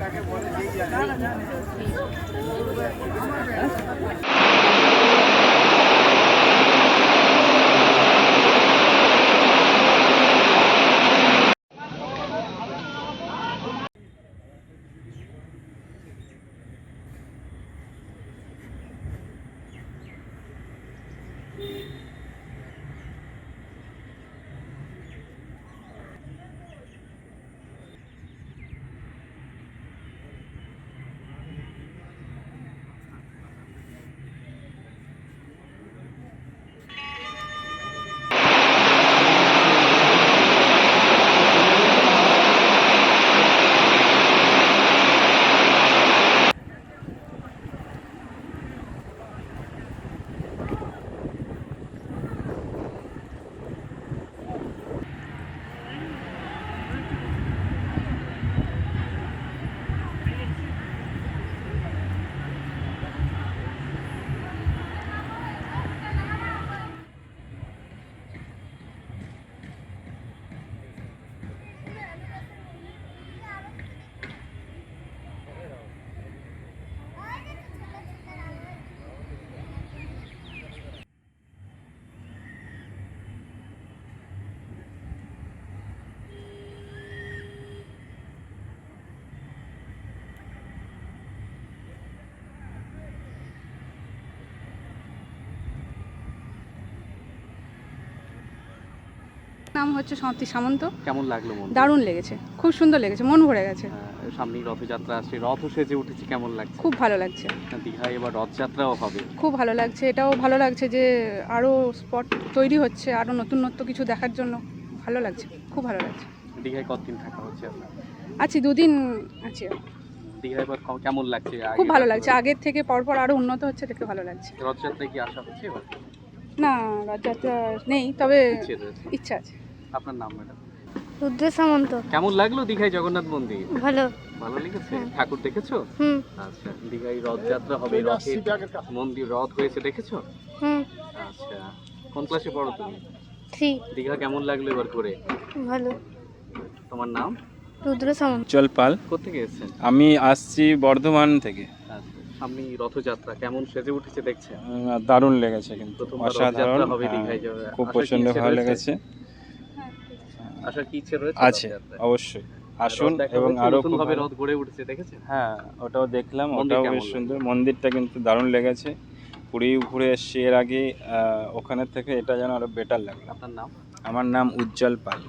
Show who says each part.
Speaker 1: তাকে বলে নাম হচ্ছে সমাপ্তি সামন্ত।
Speaker 2: কেমন লাগল মন
Speaker 1: দারুণ লেগেছে খুব সুন্দর লেগেছে মন ভরে গেছে।
Speaker 2: সামনেই রথযাত্রা আসছে রথ সেজে উঠেছে কেমন লাগছে?
Speaker 1: খুব ভালো লাগছে।
Speaker 2: দীঘায় এবার রথযাত্রাও হবে।
Speaker 1: খুব ভালো লাগছে এটাও ভালো লাগছে যে আরও স্পট তৈরি হচ্ছে আরও নতুনত্ব কিছু দেখার জন্য। ভালো লাগছে খুব ভালো লাগছে।
Speaker 2: দীঘায় কতদিন থাকা হচ্ছে
Speaker 1: আছি দুদিন আছি।
Speaker 2: দীঘায় এবার কেমন লাগছে?
Speaker 1: খুব ভালো লাগছে আগের থেকে পরপর আরও উন্নত হচ্ছে দেখে ভালো লাগছে।
Speaker 2: রথযাত্রায় কি আসা হচ্ছে
Speaker 1: না রথযাত্রা নেই তবে
Speaker 2: ইচ্ছা
Speaker 1: আছে।
Speaker 2: আপনার নাম ম্যাডাম?
Speaker 3: রুদ্র সামন্ত।
Speaker 2: কেমন লাগল দীঘায় জগন্নাথ মন্দির?
Speaker 3: ভালো।
Speaker 2: ভালো লেগেছে? ঠাকুর দেখেছ?
Speaker 3: হুম।
Speaker 2: আচ্ছা দীঘায় রথযাত্রা হবে রথে মন্দির রথ হয়েছে দেখেছ?
Speaker 3: হুম।
Speaker 2: আচ্ছা কোন ক্লাসে পড়ো তুমি?
Speaker 3: থ্রি
Speaker 2: দীঘা কেমন লাগল এবার করে
Speaker 3: ভালো।
Speaker 2: তোমার নাম?
Speaker 3: রুদ্র সামন্ত।
Speaker 4: উজ্জ্বল পাল
Speaker 2: কোথেকে এসেছেন?
Speaker 4: আমি আসছি বর্ধমান থেকে।
Speaker 2: সামনে রথযাত্রা কেমন সেজে উঠেছে দেখছেন?
Speaker 4: দারুণ লেগেছে কিন্তু অসাধারণ।
Speaker 2: হবে
Speaker 4: হ্যাঁ, খুব
Speaker 2: প্রচণ্ড
Speaker 4: ভালো লেগেছে।
Speaker 2: আসার কি ইচ্ছে রয়েছে
Speaker 4: আছে অবশ্যই। আসুন এবং আরও
Speaker 2: ভাবে রথ গড়ে উঠেছে দেখেছেন?
Speaker 4: হ্যাঁ ওটাও দেখলাম ওটাও বেশ সুন্দর। মন্দিরটা কিন্তু দারুণ লেগেছে। পুরী ঘুরে এসছি এর আগে ওখানের থেকে এটা যেন আরও বেটার লাগল।
Speaker 2: আপনার নাম?
Speaker 4: আমার নাম উজ্জ্বল পাল।